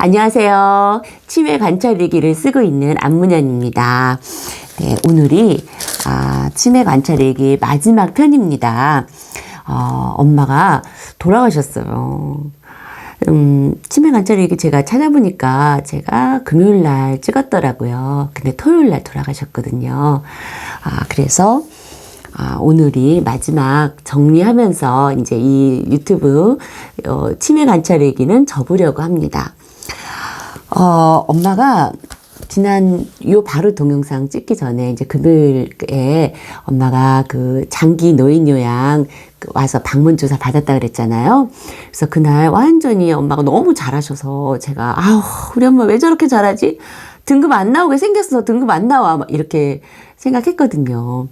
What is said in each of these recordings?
안녕하세요. 치매 관찰일기를 쓰고 있는 안문현입니다. 네, 오늘이 아, 치매 관찰일기 마지막 편입니다. 어, 엄마가 돌아가셨어요. 음, 치매 관찰일기 제가 찾아보니까 제가 금요일 날 찍었더라고요. 근데 토요일 날 돌아가셨거든요. 아, 그래서 아, 오늘이 마지막 정리하면서 이제 이 유튜브 어, 치매 관찰 얘기는 접으려고 합니다. 어, 엄마가 지난 요 바로 동영상 찍기 전에 이제 금요일에 엄마가 그 장기 노인 요양 그 와서 방문 조사 받았다 그랬잖아요. 그래서 그날 완전히 엄마가 너무 잘하셔서 제가 아우 우리 엄마 왜 저렇게 잘하지? 등급 안 나오게 생겼어. 등급 안 나와. 막 이렇게 생각했거든요.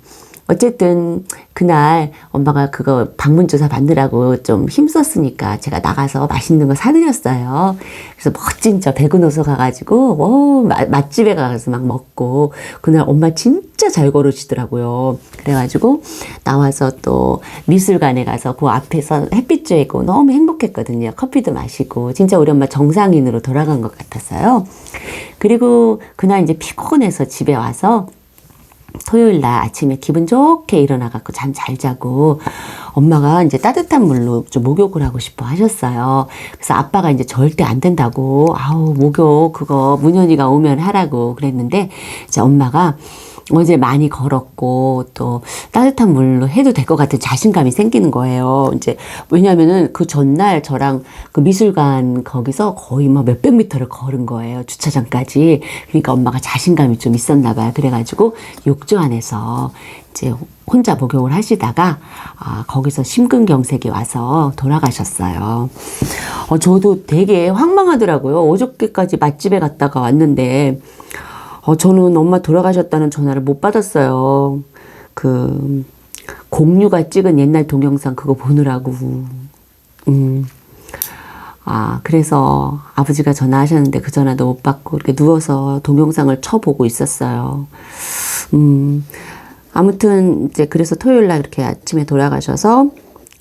어쨌든 그날 엄마가 그거 방문조사 받느라고 좀 힘썼으니까 제가 나가서 맛있는 거 사드렸어요. 그래서 멋진 저 백은호소 가가지고 오, 맛집에 가서 막 먹고 그날 엄마 진짜 잘 걸으시더라고요. 그래가지고 나와서 또 미술관에 가서 그 앞에서 햇빛 쬐고 너무 행복했거든요. 커피도 마시고 진짜 우리 엄마 정상인으로 돌아간 것 같았어요. 그리고 그날 이제 피곤해서 집에 와서 토요일 날 아침에 기분 좋게 일어나갖고 잠 잘 자고 엄마가 이제 따뜻한 물로 좀 목욕을 하고 싶어 하셨어요. 그래서 아빠가 이제 절대 안 된다고 아우 목욕 그거 문현이가 오면 하라고 그랬는데 이제 엄마가 어제 많이 걸었고 또 따뜻한 물로 해도 될 것 같은 자신감이 생기는 거예요. 이제 왜냐면은 그 전날 저랑 그 미술관 거기서 거의 뭐 몇백 미터를 걸은 거예요. 주차장까지. 그러니까 엄마가 자신감이 좀 있었나 봐요. 그래가지고 욕조 안에서 이제 혼자 목욕을 하시다가 아, 거기서 심근경색이 와서 돌아가셨어요. 어, 저도 되게 황망하더라고요. 어저께까지 맛집에 갔다가 왔는데 어, 저는 엄마 돌아가셨다는 전화를 못 받았어요. 그, 공유가 찍은 옛날 동영상 그거 보느라고. 음. 아, 그래서 아버지가 전화하셨는데 그 전화도 못 받고 이렇게 누워서 동영상을 쳐보고 있었어요. 음. 아무튼 이제 그래서 토요일 날 이렇게 아침에 돌아가셔서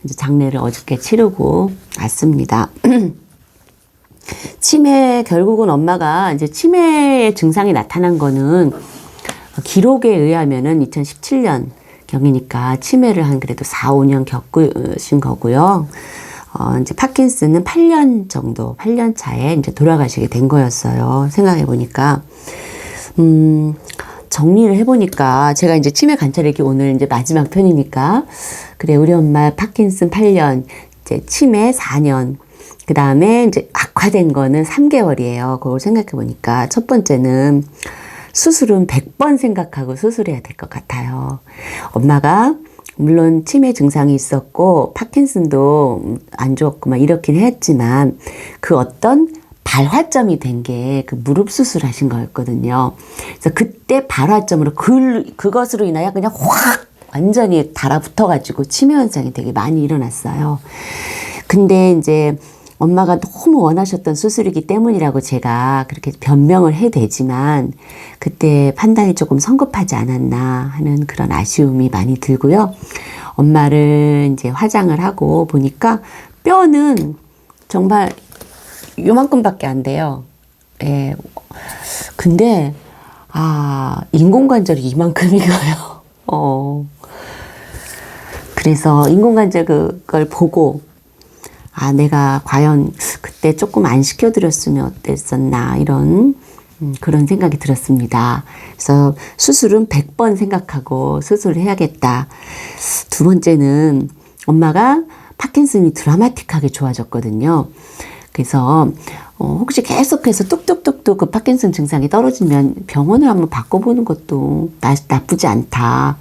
이제 장례를 어저께 치르고 왔습니다. 치매 결국은 엄마가 이제 치매의 증상이 나타난 거는 기록에 의하면은 2017년 경이니까 치매를 한 그래도 4, 5년 겪으신 거고요. 어, 이제 파킨슨은 8년 정도, 8년 차에 이제 돌아가시게 된 거였어요. 생각해 보니까. 음, 정리를 해보니까 제가 이제 치매 관찰일기 오늘 이제 마지막 편이니까 그래 우리 엄마 파킨슨 8년 이제 치매 4년 그 다음에 이제 악화된 거는 3개월이에요. 그걸 생각해 보니까 첫 번째는 수술은 100번 생각하고 수술해야 될 것 같아요. 엄마가 물론 치매 증상이 있었고 파킨슨도 안 좋았고 막 이렇긴 했지만 그 어떤 발화점이 된 게 그 무릎 수술하신 거였거든요. 그래서 그때 발화점으로 그 그것으로 인하여 그냥 확 완전히 달아붙어가지고 치매 현상이 되게 많이 일어났어요. 근데 이제 엄마가 너무 원하셨던 수술이기 때문이라고 제가 그렇게 변명을 해대지만 그때 판단이 조금 성급하지 않았나 하는 그런 아쉬움이 많이 들고요. 엄마를 이제 화장을 하고 보니까 뼈는 정말 요만큼밖에 안 돼요. 예. 근데, 아, 인공관절이 이만큼이고요. 어. 그래서 인공관절 그걸 보고 아, 내가 과연 그때 조금 안 시켜드렸으면 어땠었나, 이런, 음, 그런 생각이 들었습니다. 그래서 수술은 100번 생각하고 수술을 해야겠다. 두 번째는 엄마가 파킨슨이 드라마틱하게 좋아졌거든요. 그래서 어, 혹시 계속해서 뚝뚝뚝뚝 그 파킨슨 증상이 떨어지면 병원을 한번 바꿔보는 것도 나, 나쁘지 않다.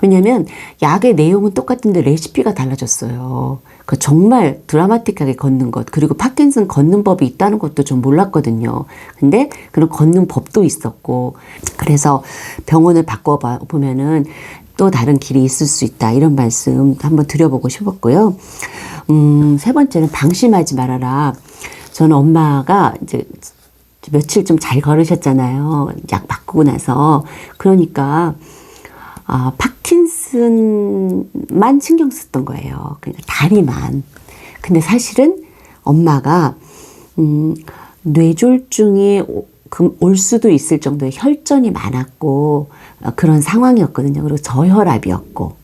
왜냐면 약의 내용은 똑같은데 레시피가 달라졌어요. 그 정말 드라마틱하게 걷는 것 그리고 파킨슨 걷는 법이 있다는 것도 좀 몰랐거든요. 근데 그런 걷는 법도 있었고 그래서 병원을 바꿔 보면은 또 다른 길이 있을 수 있다 이런 말씀 한번 드려보고 싶었고요. 음, 세 번째는 방심하지 말아라. 저는 엄마가 이제 며칠 좀 잘 걸으셨잖아요. 약 바꾸고 나서 그러니까 아, 파킨슨만 신경 썼던 거예요. 그러니까 다리만. 근데 사실은 엄마가, 음, 뇌졸중이 올 수도 있을 정도의 혈전이 많았고 어, 그런 상황이었거든요. 그리고 저혈압이었고.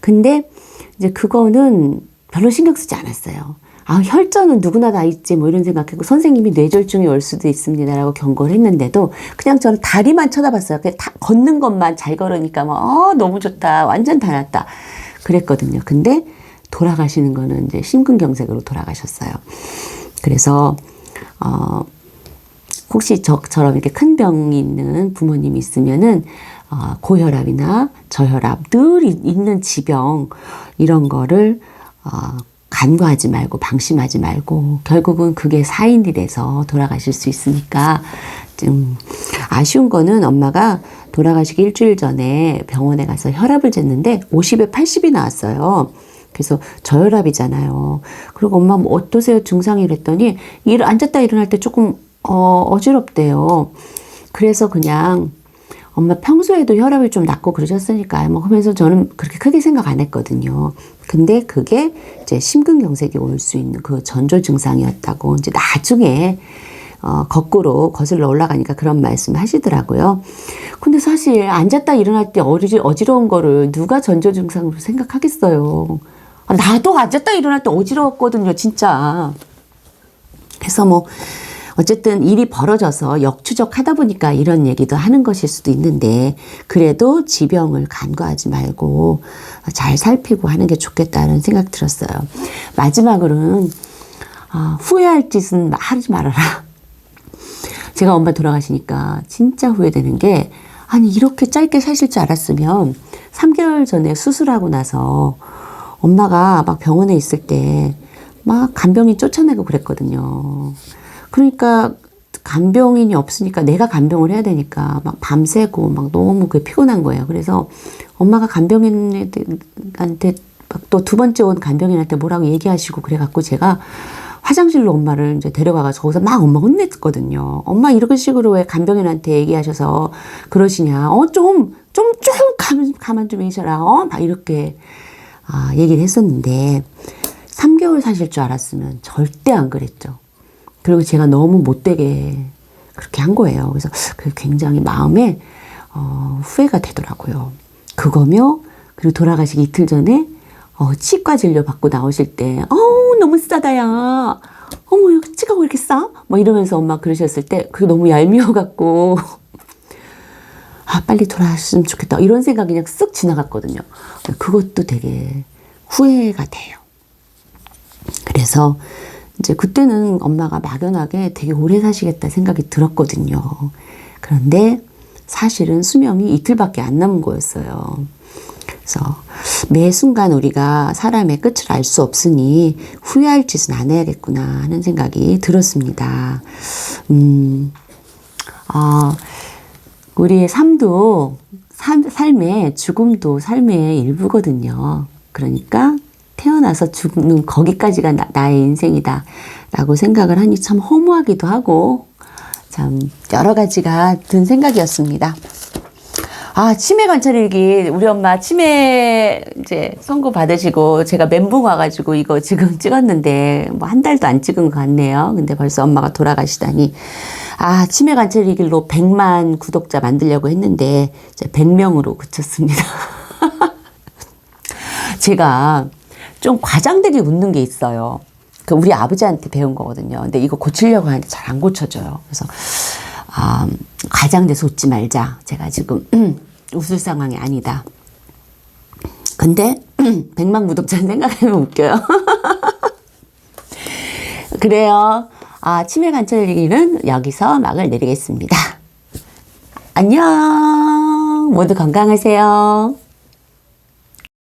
근데 이제 그거는 별로 신경 쓰지 않았어요. 아, 혈전은 누구나 다 있지, 뭐 이런 생각했고, 선생님이 뇌졸중이 올 수도 있습니다라고 경고를 했는데도, 그냥 저는 다리만 쳐다봤어요. 그냥 다 걷는 것만 잘 걸으니까, 막, 어, 너무 좋다. 완전 달았다. 그랬거든요. 근데 돌아가시는 거는 이제 심근경색으로 돌아가셨어요. 그래서, 어, 혹시 저처럼 이렇게 큰 병이 있는 부모님이 있으면은 어, 고혈압이나 저혈압 늘 이- 있는 지병 이런 거를 어, 간과하지 말고 방심하지 말고 결국은 그게 사인이 돼서 돌아가실 수 있으니까 좀 아쉬운 거는 엄마가 돌아가시기 일주일 전에 병원에 가서 혈압을 쟀는데 50에 80이 나왔어요. 그래서 저혈압이잖아요. 그리고 엄마 뭐 어떠세요 증상이 그랬더니 일 앉았다 일어날 때 조금 어, 어지럽대요. 그래서 그냥 엄마 평소에도 혈압이 좀 낮고 그러셨으니까 뭐 하면서 저는 그렇게 크게 생각 안 했거든요. 근데 그게 이제 심근경색이 올 수 있는 그 전조 증상이었다고 이제 나중에 어, 거꾸로 거슬러 올라가니까 그런 말씀 하시더라고요. 근데 사실 앉았다 일어날 때 어지, 어지러운 거를 누가 전조 증상으로 생각하겠어요. 아, 나도 앉았다 일어날 때 어지러웠거든요, 진짜. 그래서 뭐 어쨌든 일이 벌어져서 역추적하다 보니까 이런 얘기도 하는 것일 수도 있는데 그래도 지병을 간과하지 말고 잘 살피고 하는 게 좋겠다는 생각 들었어요. 마지막으로는 아, 후회할 짓은 하지 말아라. 제가 엄마 돌아가시니까 진짜 후회되는 게 아니 이렇게 짧게 사실 줄 알았으면 3개월 전에 수술하고 나서 엄마가 막 병원에 있을 때 막 간병인 쫓아내고 그랬거든요. 그러니까 간병인이 없으니까 내가 간병을 해야 되니까 막 밤새고 막 너무 그 피곤한 거예요. 그래서 엄마가 간병인한테 또 두 번째 온 간병인한테 뭐라고 얘기하시고 그래갖고 제가 화장실로 엄마를 이제 데려가가지고 거기서 막 엄마 혼냈거든요. 엄마 이런 식으로 왜 간병인한테 얘기하셔서 그러시냐. 어, 좀, 좀, 좀 가만, 가만 좀 계셔라. 어? 막 이렇게 아, 얘기를 했었는데 3개월 사실 줄 알았으면 절대 안 그랬죠. 그리고 제가 너무 못되게 그렇게 한 거예요. 그래서 그게 굉장히 마음에 어, 후회가 되더라고요. 그거며 그리고 돌아가시기 이틀 전에 어, 치과 진료 받고 나오실 때 어우 너무 싸다야. 어머 치과가 왜 이렇게 싸? 뭐 이러면서 엄마 그러셨을 때 그게 너무 얄미워 갖고 아 빨리 돌아왔으면 좋겠다 이런 생각이 그냥 쓱 지나갔거든요. 그것도 되게 후회가 돼요. 그래서 이제 그때는 엄마가 막연하게 되게 오래 사시겠다 생각이 들었거든요. 그런데 사실은 수명이 이틀밖에 안 남은 거였어요. 그래서 매 순간 우리가 사람의 끝을 알 수 없으니 후회할 짓은 안 해야겠구나 하는 생각이 들었습니다. 음, 아, 우리의 삶도 삶, 삶의 죽음도 삶의 일부거든요. 그러니까 태어나서 죽는 거기까지가 나, 나의 인생이다 라고 생각을 하니 참 허무하기도 하고 참 여러 가지가 든 생각이었습니다. 아, 치매 관찰일기. 우리 엄마 치매 이제 선고 받으시고 제가 멘붕 와가지고 이거 지금 찍었는데 뭐 한 달도 안 찍은 것 같네요. 근데 벌써 엄마가 돌아가시다니. 아, 치매 관찰일기로 100만 구독자 만들려고 했는데 이제 100명으로 그쳤습니다. 제가 좀 과장되게 웃는 게 있어요. 그 우리 아버지한테 배운 거거든요. 근데 이거 고치려고 하는데 잘 안 고쳐져요. 그래서 아, 과장돼서 웃지 말자. 제가 지금 웃을 상황이 아니다. 근데 100만 구독자 생각하면 웃겨요. 그래요. 아, 치매 관찰 얘기는 여기서 막을 내리겠습니다. 안녕. 모두 건강하세요.